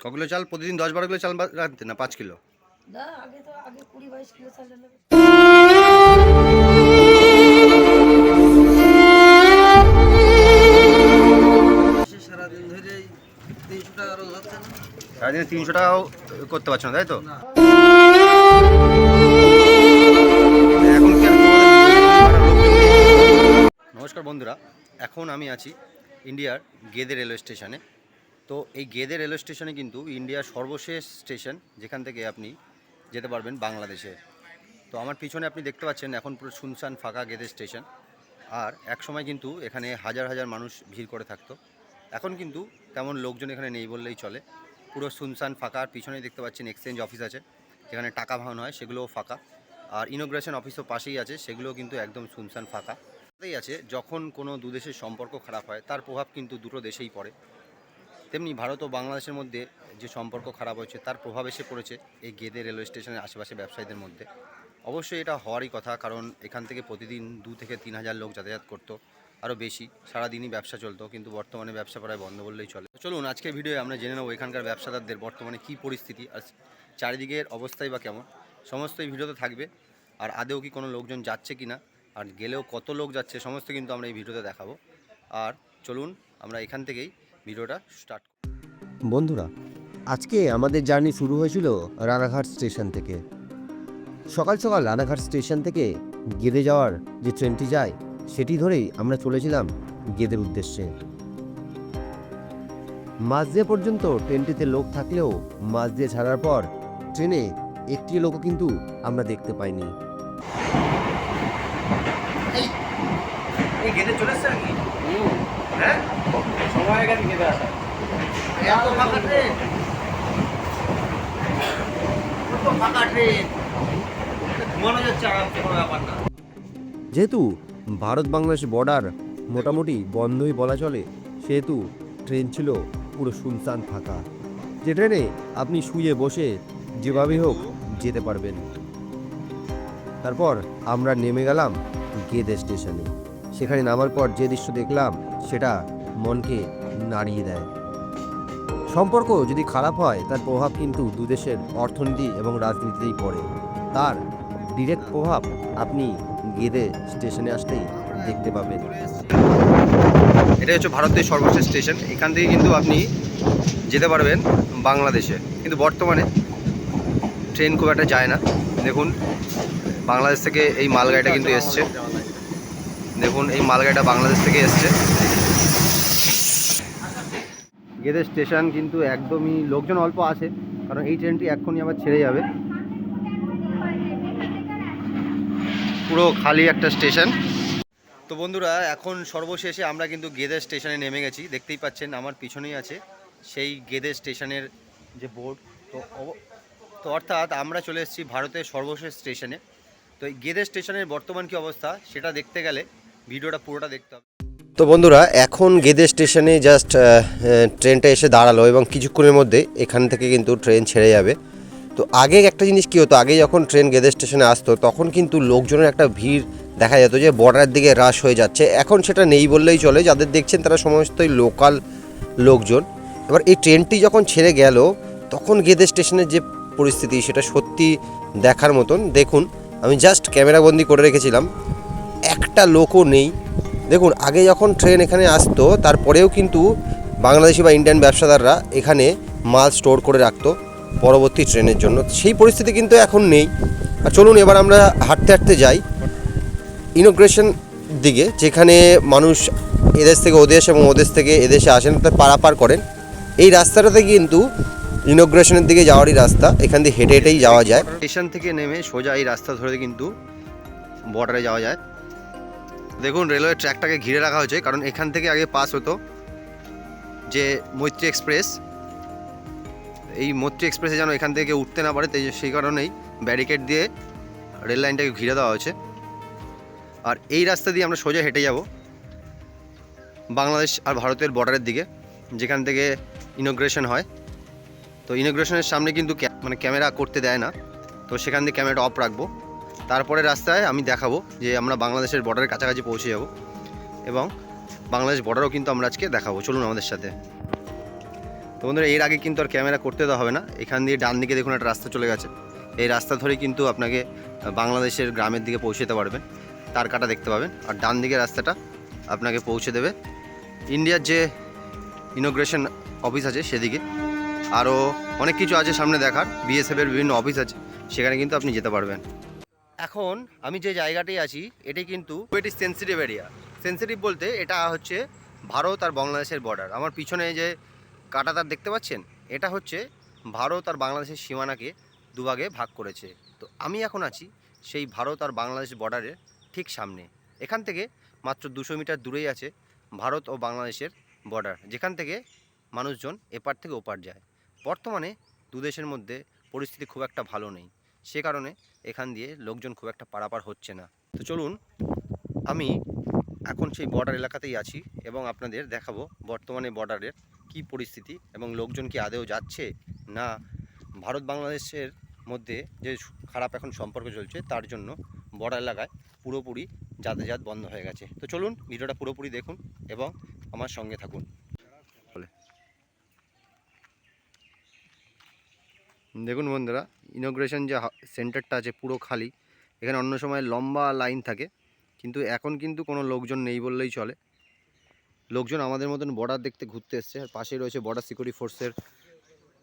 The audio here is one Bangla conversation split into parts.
ক কিলো চাল? প্রতিদিন দশ বারো কিলো চাল বা- রাখতে না? পাঁচ কিলো? না আগে তো আগে কুড়ি বাইশ কিলো চাল সারাদিন ধরে তিনশো টাকা রোজ হচ্ছে না। সারাদিনে তিনশো টাকাও করতে পারছ না তাই তো? নমস্কার বন্ধুরা এখন আমি আছি ইন্ডিয়ার গেদে রেলওয়ে স্টেশনে। তো এই গেদে রেলওয়ে স্টেশনে কিন্তু ইন্ডিয়ার সর্বশেষ স্টেশন যেখান থেকে আপনি যেতে পারবেন বাংলাদেশে। তো আমার পিছনে আপনি দেখতে পাচ্ছেন এখন পুরো শুনশান ফাঁকা গেদে স্টেশন। আর এক সময় কিন্তু এখানে হাজার হাজার মানুষ ভিড় করে থাকতো। এখন কিন্তু তেমন লোকজন এখানে নেই বললেই চলে। পুরো শুনশান ফাঁকা, আর পিছনেই দেখতে পাচ্ছেন এক্সচেঞ্জ অফিস আছে। যেখানে টাকা ভাঙানো হয় সেগুলোও ফাঁকা। আর ইনোগ্রেশন অফিসও পাশেই আছে, সেগুলোও কিন্তু একদম শুনশান ফাঁকা। তাই আছে, যখন কোনো দু দেশের সম্পর্ক খারাপ হয়, তার প্রভাব কিন্তু দুটো দেশেই পড়ে। তেমনি ভারত ও বাংলাদেশের মধ্যে যে সম্পর্ক খারাপ হয়েছে, তার প্রভাব এসে পড়েছে এই গেদে রেলওয়ে স্টেশনের আশেপাশে ব্যবসায়ীদের মধ্যে। অবশ্যই এটা হওয়ারই কথা, কারণ এখান থেকে প্রতিদিন দু থেকে তিন হাজার লোক যাতায়াত করতো, আরও বেশি। সারাদিনই ব্যবসা চলতো, কিন্তু বর্তমানে ব্যবসা প্রায় বন্ধ বললেই চলে। চলুন, আজকের ভিডিও আমরা জেনে নেব এখানকার ব্যবসাদারদের বর্তমানে কী পরিস্থিতি, আর চারিদিকের অবস্থাই বা কেমন। সমস্ত এই ভিডিওতে থাকবে, আর আদেও কি কোনো লোকজন যাচ্ছে কি না আর গেলেও কত লোক যাচ্ছে, সমস্ত কিন্তু আমরা এই ভিডিওতে দেখাবো। আর চলুন, আমরা এখান থেকেই ভিডিওটা স্টার্ট বন্ধুরা আজকে আমাদের জার্নি শুরু হয়েছিল রানাঘাট স্টেশন থেকে। সকাল সকাল রানাঘাট স্টেশন থেকে গেদে যাওয়ার যে ট্রেনটি যায় সেটি ধরেই আমরা চলেছিলাম গেদের উদ্দেশ্যে। মাঝদিয়া পর্যন্ত ট্রেনটিতে লোক থাকলেও মাঝদিয়া ছাড়ার পর ট্রেনে একটি লোকও কিন্তু আমরা দেখতে পাইনি। এই গেটে চলে নাকি? হ্যাঁ? যেহেতু ভারত বাংলাদেশ বর্ডার মোটামুটি বন্ধই বলা চলে, সেহেতু ট্রেন ছিল পুরো শুনশান ফাঁকা। যে ট্রেনে আপনি শুয়ে বসে যেভাবেই হোক যেতে পারবেন। তারপর আমরা নেমে গেলাম গেদে স্টেশনে। সেখানে নামার পর যে দৃশ্য দেখলাম, সেটা মনকে নাড়িয়ে দেয়। সম্পর্ক যদি খারাপ হয়, তার প্রভাব কিন্তু দুদেশের অর্থনীতি এবং রাজনীতিতেই পড়ে। তার ডিরেক্ট প্রভাব আপনি গেদে স্টেশনে আসতেই দেখতে পাবেন। এটা হচ্ছে ভারতের সর্বশেষ স্টেশন। এখান থেকে কিন্তু আপনি যেতে পারবেন বাংলাদেশে। কিন্তু বর্তমানে ট্রেন খুব একটা যায় না। দেখুন, বাংলাদেশ থেকে এই মালগাড়িটা কিন্তু এসছে। দেখুন এই মালগাড়িটা বাংলাদেশ থেকে এসছে। গেদের স্টেশন কিন্তু একদমই লোকজন অল্প আছে কারণ এই ট্রেনটি এক্ষুনি আবার ছেড়ে যাবে। পুরো খালি একটা স্টেশন। তো বন্ধুরা এখন সর্বশেষে আমরা কিন্তু গেদে স্টেশনে নেমে গেছি। দেখতেই পাচ্ছেন আমার পিছনেই আছে সেই গেদে স্টেশনের যে বোর্ড। তো তো অর্থাৎ আমরা চলে এসেছি ভারতের সর্বশেষ স্টেশনে। তো এই গেদে স্টেশনের বর্তমান কি অবস্থা সেটা দেখতে গেলে ভিডিওটা পুরোটা দেখতে হবে। তো বন্ধুরা, এখন গেদে স্টেশনে জাস্ট ট্রেনটা এসে দাঁড়াল এবং কিছুক্ষণের মধ্যে এখান থেকে কিন্তু ট্রেন ছেড়ে যাবে। তো আগে একটা জিনিস কী হতো, আগে যখন ট্রেন গেদে স্টেশনে আসতো, তখন কিন্তু লোকজনের একটা ভিড় দেখা যেত যে বর্ডারের দিকে হ্রাস হয়ে যাচ্ছে। এখন সেটা নেই বললেই চলে, যাদের দেখছেন তারা সমস্তই লোকাল লোকজন। এবার এই ট্রেনটি যখন ছেড়ে গেল, তখন গেদে স্টেশনের যে পরিস্থিতি, সেটা সত্যি দেখার মতন। দেখুন, আমি জাস্ট ক্যামেরাবন্দি করে রেখেছিলাম। একটা লোকও নেই। দেখুন, আগে যখন ট্রেন এখানে আসতো, তারপরেও কিন্তু বাংলাদেশি বা ইন্ডিয়ান ব্যবসাদাররা এখানে মাল স্টোর করে রাখতো পরবর্তী ট্রেনের জন্য। সেই পরিস্থিতি কিন্তু এখন নেই। আর চলুন, এবার আমরা হাঁটতে হাঁটতে যাই। ইনোগ্রেশন দিকে, যেখানে মানুষ এদেশ থেকে ওদেশ এবং ওদেশ থেকে এদেশে আসেন তার পারাপার করেন। এই রাস্তাটাতে কিন্তু ইনোগ্রেশনের দিকে যাওয়ারই রাস্তা। এখান দিয়ে হেঁটে হেঁটেই যাওয়া যায়। স্টেশন থেকে নেমে সোজা এই রাস্তা ধরে কিন্তু বর্ডারে যাওয়া যায়। দেখুন, রেলওয়ে ট্র্যাকটাকে ঘিরে রাখা হয়েছে, কারণ এখান থেকে আগে পাস হতো যে মৈত্রী এক্সপ্রেস। এই মৈত্রী এক্সপ্রেসে যেন এখান থেকে উঠতে না পারে, তাই সেই কারণেই ব্যারিকেড দিয়ে রেল লাইনটাকে ঘিরে দেওয়া হয়েছে। আর এই রাস্তা দিয়ে আমরা সোজা হেঁটে যাব বাংলাদেশ আর ভারতের বর্ডারের দিকে, যেখান থেকে ইনোগ্রেশন হয়। তো ইনোগ্রেশনের সামনে কিন্তু মানে ক্যামেরা করতে দেয় না, তো সেখান দিয়ে ক্যামেরাটা অফ রাখব। তারপরে রাস্তায় আমি দেখাবো যে আমরা বাংলাদেশের বর্ডারের কাছাকাছি পৌঁছে যাব এবং বাংলাদেশ বর্ডারও কিন্তু আমরা আজকে দেখাবো। চলুন আমাদের সাথে। তো বন্ধুরা, এর আগে কিন্তু আর ক্যামেরা করতে দেওয়া হবে না। এখান দিয়ে ডান দিকে দেখুন একটা রাস্তা চলে গেছে। এই রাস্তা ধরে কিন্তু আপনাকে বাংলাদেশের গ্রামের দিকে পৌঁছে পৌঁছতে পারবেন তার কাটা দেখতে পাবেন। আর ডান দিকে রাস্তাটা আপনাকে পৌঁছে দেবে। ইন্ডিয়ার যে ইনোগ্রেশন অফিস আছে সেদিকে। আরও অনেক কিছু আছে সামনে দেখার। বিএসএফের বিভিন্ন অফিস আছে। সেখানে কিন্তু আপনি যেতে পারবেন। এখন আমি যে জায়গাটি আছি, এটি কিন্তু এটি সেন্সিটিভ এরিয়া সেন্সিটিভ বলতে এটা হচ্ছে ভারত আর বাংলাদেশের বর্ডার আমার পিছনে যে কাটাতার দেখতে পাচ্ছেন? এটা হচ্ছে ভারত আর বাংলাদেশের সীমানাকে দুভাগে ভাগ করেছে। তো আমি এখন আছি সেই ভারত আর বাংলাদেশ বর্ডারের ঠিক সামনে। এখান থেকে মাত্র দুশো মিটার দূরেই আছে ভারত ও বাংলাদেশের বর্ডার যেখান থেকে মানুষজন এপার থেকে ওপার যায়। বর্তমানে দু দেশের মধ্যে পরিস্থিতি খুব একটা ভালো নেই। সে কারণে এখান দিয়ে লোকজন খুব একটা পারাপার হচ্ছে না। তো চলুন, আমি এখন সেই বর্ডার এলাকাতেই আছি এবং আপনাদের দেখাবো বর্তমানে বর্ডারের কি পরিস্থিতি এবং লোকজন কি আদেও যাচ্ছে না। ভারত বাংলাদেশের মধ্যে যে খারাপ এখন সম্পর্ক চলছে, তার জন্য বর্ডার এলাকায় পুরোপুরি যাতায়াত বন্ধ হয়ে গেছে। তো চলুন, ভিডিওটা পুরোপুরি দেখুন এবং আমার সঙ্গে থাকুন। দেখুন বন্ধুরা ইনোগ্রেশন যে সেন্টারটা আছে পুরো খালি, এখানে অন্য সময় লম্বা লাইন থাকে, কিন্তু এখন কিন্তু কোনো লোকজন নেই বললেই চলে। লোকজন আমাদের মতন বর্ডার দেখতে ঘুরতে এসছে, আর পাশেই রয়েছে বর্ডার সিকিউরিটি ফোর্সের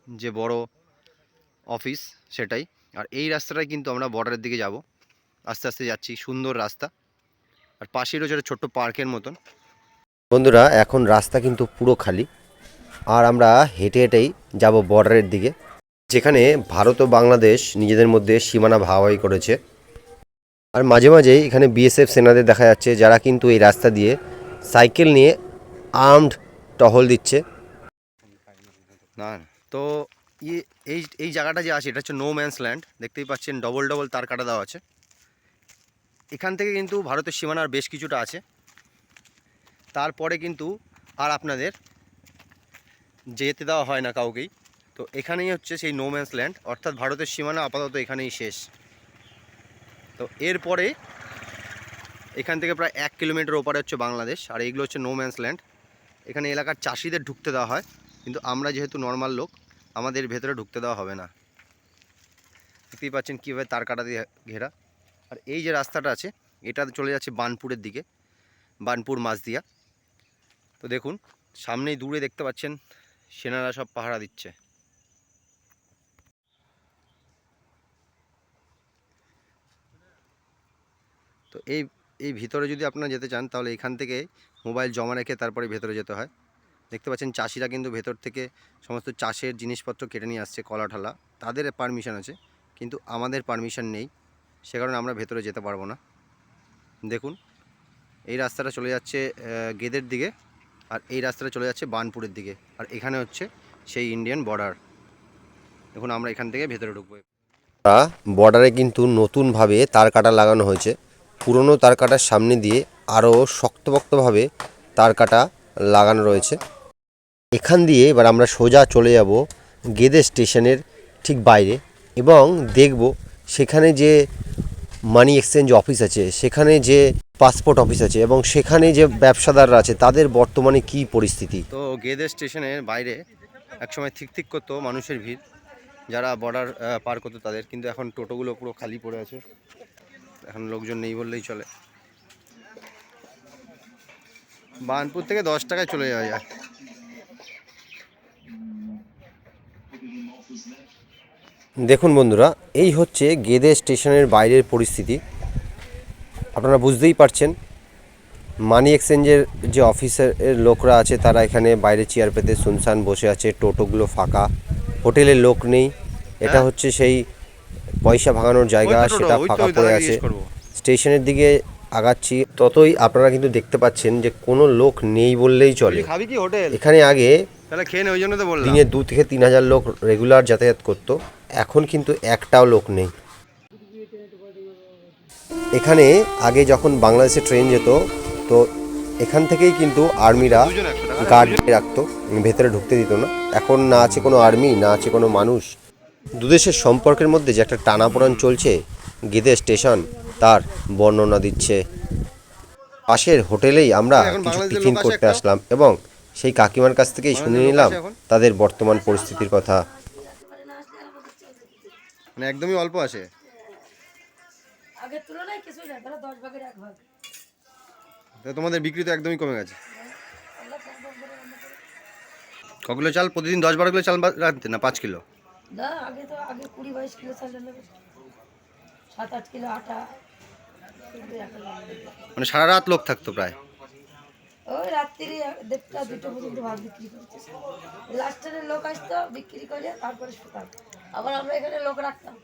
যে বড় অফিস সেটাই। আর এই রাস্তাটাই কিন্তু আমরা বর্ডারের দিকে যাব। আস্তে আস্তে যাচ্ছি, সুন্দর রাস্তা। আর পাশেই রয়েছে একটা ছোট্ট পার্কের মতন। বন্ধুরা, এখন রাস্তা কিন্তু পুরো খালি। আর আমরা হেঁটে হেঁটেই যাব বর্ডারের দিকে। যেখানে ভারত ও বাংলাদেশ নিজেদের মধ্যে সীমানা ভাগাভাগি করেছে। আর মাঝে মাঝেই এখানে বিএসএফ সেনাদের দেখা যাচ্ছে, যারা কিন্তু এই রাস্তা দিয়ে সাইকেল নিয়ে আর্মড টহল দিচ্ছে। না। তো এই এই জায়গাটা যে আছে, এটা হচ্ছে নো ম্যানস ল্যান্ড দেখতেই পাচ্ছেন ডবল ডবল তার কাটা দেওয়া আছে। এখান থেকে কিন্তু ভারতের সীমানার বেশ কিছুটা আছে। তারপরে কিন্তু আর আপনাদের যেতে দেওয়া হয় না কাউকেই। তো এখানেই হচ্ছে সেই নো ম্যানস ল্যান্ড অর্থাৎ ভারতের সীমানা আপাতত এখানেই শেষ। তো এরপরে এখান থেকে প্রায় এক কিলোমিটার ওপারে হচ্ছে বাংলাদেশ, আর এইগুলো হচ্ছে নো ম্যানস ল্যান্ড এখানে এলাকার চাষিদের ঢুকতে দেওয়া হয়, কিন্তু আমরা যেহেতু নর্মাল লোক, আমাদের ভেতরে ঢুকতে দেওয়া হবে না। দেখতেই পাচ্ছেন কীভাবে তার কাটা দিয়ে ঘেরা। আর এই যে রাস্তাটা আছে, এটা চলে যাচ্ছে বানপুরের দিকে, বানপুর মাঝদিয়া তো দেখুন, সামনেই দূরে দেখতে পাচ্ছেন, সেনারা সব পাহারা দিচ্ছে। তো এই এই ভিতরে যদি আপনারা যেতে চান, তাহলে এখান থেকে মোবাইল জমা রেখে তারপরে ভেতরে যেতে হয়। দেখতে পাচ্ছেন চাষিরা কিন্তু ভেতর থেকে সমস্ত চাষের জিনিসপত্র কেটে নিয়ে আসছে, কলা ঠালা। তাদের পারমিশন আছে, কিন্তু আমাদের পারমিশন নেই। সে কারণে আমরা ভেতরে যেতে পারব না। দেখুন, এই রাস্তাটা চলে যাচ্ছে গেদের দিকে, আর এই রাস্তাটা চলে যাচ্ছে বানপুরের দিকে। আর এখানে হচ্ছে সেই ইন্ডিয়ান বর্ডার দেখুন, আমরা এখান থেকে ভেতরে ঢুকবো। বর্ডারে কিন্তু নতুনভাবে তার কাটা লাগানো হয়েছে। পুরনো তার কাটার সামনে দিয়ে আরও শক্তপোক্তভাবে তার কাটা লাগানো রয়েছে। এখান দিয়ে এবার আমরা সোজা চলে যাব গেদে স্টেশনের ঠিক বাইরে এবং দেখব সেখানে যে মানি এক্সচেঞ্জ অফিস আছে, সেখানে যে পাসপোর্ট অফিস আছে এবং সেখানে যে ব্যবসাদাররা আছে, তাদের বর্তমানে কি পরিস্থিতি? তো গেদে স্টেশনের বাইরে একসময় ঠিক ঠিক করতো মানুষের ভিড়, যারা বর্ডার পার করতো তাদের, কিন্তু এখন টোটোগুলো পুরো খালি পড়ে আছে। এখন লোকজন নেই বললেই চলে। বানপুর থেকে দশ টাকায় চলে যাওয়া যায়। দেখুন বন্ধুরা এই হচ্ছে গেদে স্টেশনের বাইরের পরিস্থিতি। আপনারা বুঝতেই পারছেন মানি এক্সচেঞ্জের যে অফিসের লোকরা আছে তারা এখানে বাইরে চেয়ার পেতে শুনশান বসে আছে টোটোগুলো ফাঁকা হোটেলের লোক নেই। এটা হ্যাঁ। হচ্ছে সেই পয়সা ভাঙানোর জায়গা সেটা ফাঁকা পড়ে আছে। স্টেশনের দিকে আগাচ্ছি ততই আপনারা কিন্তু দেখতে পাচ্ছেন যে কোনো লোক নেই বললেই চলে। এখানে আগে দিনে দু থেকে তিন হাজার লোক রেগুলার যাতায়াত করতো এখন কিন্তু একটাও লোক নেই। এখানে আগে যখন বাংলাদেশে ট্রেন যেত তো এখান থেকেই কিন্তু আর্মিরা গার্ড রাখতো ভেতরে ঢুকতে দিত না। এখন না আছে কোনো আর্মি না আছে কোনো মানুষ। দুদেশের সম্পর্কের মধ্যে যে একটা টানাপোড়ান চলছে গেদে স্টেশন তার বর্ণনা দিচ্ছে। পাশের হোটেলেই আমরা কিছু টিফিন করতে আসলাম এবং সেই কাকিমার কাছ থেকেই শুনে নিলাম তাদের বর্তমান পরিস্থিতির কথা? মানে একদমই অল্প আসে আগের তুলনায় কিছুই না তাহলে দশ ভাগের এক ভাগ। তো তোমাদের বিক্রি তো একদমই কমে গেছে। কগুলো চাল প্রতিদিন দশ বারো কিলো চাল বা- রাখতে না পাঁচ কিলো? না আগে তো আগে কুড়ি বাইশ কিলো চাল রান্না সাত আট কিলো আটা। মানে সারা রাত লোক থাকতো প্রায়? ওই রাত্রি দেড়টা দুটো পর্যন্ত ভাত বিক্রি করতে লাস্টের লোক আসতো বিক্রি করে তারপরে শুতাম আবার আমরা এখানে লোক রাখতাম।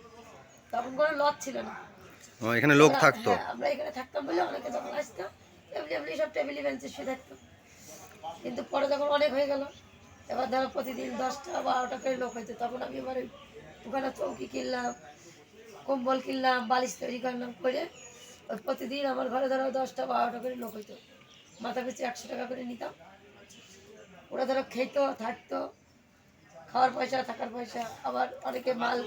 তখন কোনো লজ ছিল না। ও, এখানে লোক থাকতো? হ্যাঁ, আমরা এখানে থাকতাম বলে অনেকে যখন আসতো এমনি এমনি সব টেবিলি বেঞ্চে শুয়ে থাকতো কিন্তু পরে যখন অনেক হয়ে গেল এবার ধরো প্রতিদিন দশটা, বারোটা করে লোক হইতো, তখন আমি এবার ওখানে চৌকি কিনলাম, কম্বল কিনলাম, বালিশ তৈরি করলাম, করে প্রতিদিন আমার ঘরে ধরো দশটা, বারোটা করে লোক হইতো। মাথা পিছু একশো টাকা করে নিতাম। ওরা ধরো খেতো, থাকতো, খাওয়ার পয়সা, থাকার পয়সা, আবার অনেকে মাল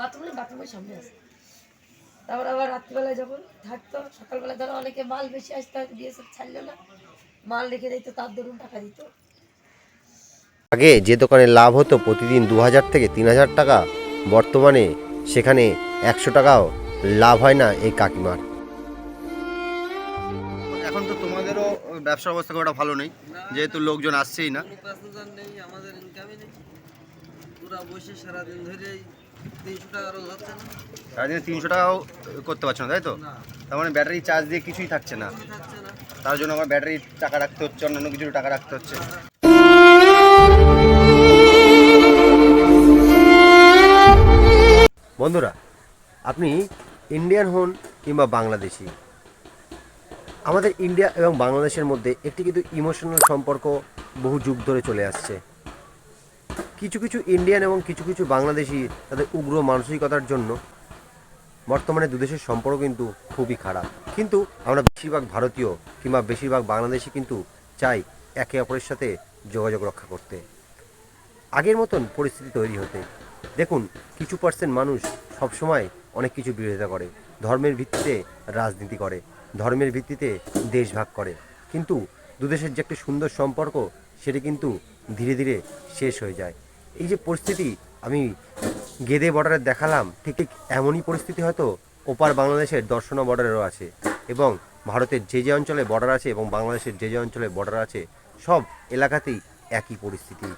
বাথরুমে বাথরুমের সামনে আছে। তারপর আবার রাত্রিবেলায় যখন থাকতো সকালবেলা ধরো অনেকে মাল বেশি আসতে হয়তো বিএসএফ ছাড়লো না। মাল রেখে দিত তার দরুন টাকা দিত। আগে যে দোকানে লাভ হতো প্রতিদিন দু হাজার থেকে তিন হাজার টাকা বর্তমানে সেখানে একশো টাকাও লাভ হয় না এই কাকিমার। এখন তো তোমাদেরও ব্যবসার অবস্থা খুব একটা ভালো নেই যেহেতু লোকজন আসছেই না। কোনো প্যাসেঞ্জার নেই আমাদের ইনকামই নেই। পুরা বসে সারাদিন ধরে সারাদিনে তিনশো টাকাও করতে পারছ না তাই তো? তার মানে ব্যাটারি চার্জ দিয়ে কিছুই থাকছে না। তার জন্য আমার ব্যাটারির টাকা রাখতে হচ্ছে অন্যান্য কিছু টাকা রাখতে হচ্ছে। বন্ধুরা আপনি ইন্ডিয়ান হন কিংবা বাংলাদেশি আমাদের ইন্ডিয়া এবং বাংলাদেশের মধ্যে একটি কিন্তু ইমোশনাল সম্পর্ক বহু যুগ ধরে চলে আসছে। কিছু কিছু ইন্ডিয়ান এবং কিছু কিছু বাংলাদেশি তাদের উগ্র মানসিকতার জন্য বর্তমানে দুদেশের সম্পর্ক কিন্তু খুবই খারাপ। কিন্তু আমরা বেশিরভাগ ভারতীয় কিংবা বেশিরভাগ বাংলাদেশি কিন্তু চাই একে অপরের সাথে যোগাযোগ রক্ষা করতে। আগের মতন পরিস্থিতি তৈরি হতে। দেখুন, কিছু পার্সেন্ট মানুষ সবসময় অনেক কিছু বিরোধিতা করে। ধর্মের ভিত্তিতে রাজনীতি করে, ধর্মের ভিত্তিতে দেশ ভাগ করে। কিন্তু দুদেশের যে একটি সুন্দর সম্পর্ক, সেটি কিন্তু ধীরে ধীরে শেষ হয়ে যায়। এই যে পরিস্থিতি, আমি গেদে বর্ডারে দেখালাম, ঠিক ঠিক এমনই পরিস্থিতি হয়তো ওপার বাংলাদেশের দর্শনা বর্ডারেরও আছে এবং ভারতের যে যে অঞ্চলে বর্ডার আছে এবং বাংলাদেশের যে যে অঞ্চলে বর্ডার আছে, সব এলাকাতেই একই পরিস্থিতি।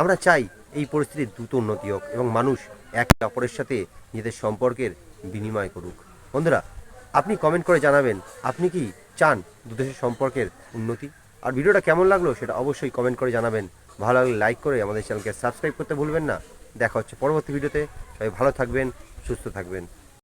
আমরা চাই এই পরিস্থিতির দ্রুত উন্নতি হোক এবং মানুষ একে অপরের সাথে নিজেদের সম্পর্কের বিনিময় করুক। বন্ধুরা, আপনি কমেন্ট করে জানাবেন, আপনি কি চান দুদেশের সম্পর্কের উন্নতি? আর ভিডিওটা কেমন লাগল সেটা অবশ্যই কমেন্ট করে জানাবেন। ভালো লাগলে লাইক করে আমাদের চ্যানেলকে সাবস্ক্রাইব করতে ভুলবেন না। দেখা হচ্ছে পরবর্তী ভিডিওতে সবাই ভালো থাকবেন, সুস্থ থাকবেন।